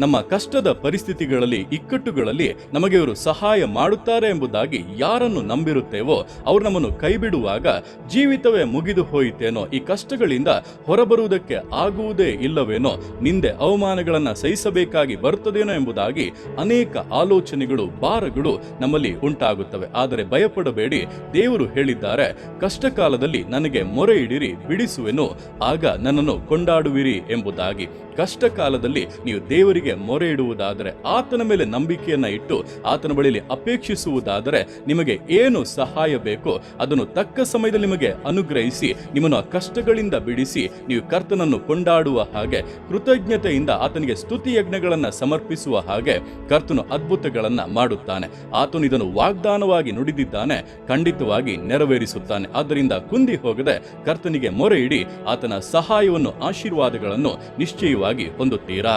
ನಮ್ಮ ಕಷ್ಟದ ಪರಿಸ್ಥಿತಿಗಳಲ್ಲಿ, ಇಕ್ಕಟ್ಟುಗಳಲ್ಲಿ ನಮಗೆ ಇವರು ಸಹಾಯ ಮಾಡುತ್ತಾರೆ ಎಂಬುದಾಗಿ ಯಾರನ್ನು ನಂಬಿರುತ್ತೇವೋ, ಅವರು ನಮ್ಮನ್ನು ಕೈಬಿಡುವಾಗ ಜೀವಿತವೇ ಮುಗಿದು ಹೋಯಿತೇನೋ, ಈ ಕಷ್ಟಗಳಿಂದ ಹೊರಬರುವುದಕ್ಕೆ ಆಗುವುದೇ ಇಲ್ಲವೇನೋ, ನಿಂದೆ ಅವಮಾನಗಳನ್ನು ಸಹಿಸಬೇಕಾಗಿ ಬರುತ್ತದೇನೋ ಎಂಬುದಾಗಿ ಅನೇಕ ಆಲೋಚನೆಗಳು, ಭಾರಗಳು ನಮ್ಮಲ್ಲಿ ಉಂಟಾಗುತ್ತವೆ. ಆದರೆ ಭಯಪಡಬೇಡಿ, ದೇವರು ಹೇಳಿದ್ದಾರೆ ಕಷ್ಟ ಕಾಲದಲ್ಲಿ ನನಗೆ ಮೊರೆ ಇಡಿರಿ, ಬಿಡಿಸುವೆನು, ಆಗ ನನ್ನನ್ನು ಕೊಂಡಾಡುವಿರಿ ಎಂಬುದಾಗಿ. ಕಷ್ಟ ಕಾಲದಲ್ಲಿ ನೀವು ದೇವರಿಗೆ ಮೊರೆ ಇಡುವುದಾದರೆ, ಆತನ ಮೇಲೆ ನಂಬಿಕೆಯನ್ನ ಇಟ್ಟು ಆತನ ಬಳಿಯಲ್ಲಿ ಅಪೇಕ್ಷಿಸುವುದಾದರೆ ನಿಮಗೆ ಏನು ಸಹಾಯ ಬೇಕೋ ಅದನ್ನು ತಕ್ಕ ಸಮಯದಲ್ಲಿ ನಿಮಗೆ ಅನುಗ್ರಹಿಸಿ, ನಿಮ್ಮನ್ನು ಆ ಕಷ್ಟಗಳಿಂದ ಬಿಡಿಸಿ, ನೀವು ಕರ್ತನನ್ನು ಕೊಂಡಾಡುವ ಹಾಗೆ, ಕೃತಜ್ಞತೆಯಿಂದ ಆತನಿಗೆ ಸ್ತುತಿ ಯಜ್ಞಗಳನ್ನು ಸಮರ್ಪಿಸುವ ಹಾಗೆ ಕರ್ತನು ಅದ್ಭುತಗಳನ್ನ ಮಾಡುತ್ತಾನೆ. ಆತನು ಇದನ್ನು ವಾಗ್ದಾನವಾಗಿ ನುಡಿದಿದ್ದಾನೆ, ಖಂಡಿತವಾಗಿ ನೆರವೇರಿಸುತ್ತಾನೆ. ಆದ್ದರಿಂದ ಕುಂದಿ ಹೋಗದೆ ಕರ್ತನಿಗೆ ಮೊರೆ ಇಡಿ, ಆತನ ಸಹಾಯವನ್ನು, ಆಶೀರ್ವಾದಗಳನ್ನು ನಿಶ್ಚಯವಾಗಿ ಹೊಂದುತ್ತೀರಾ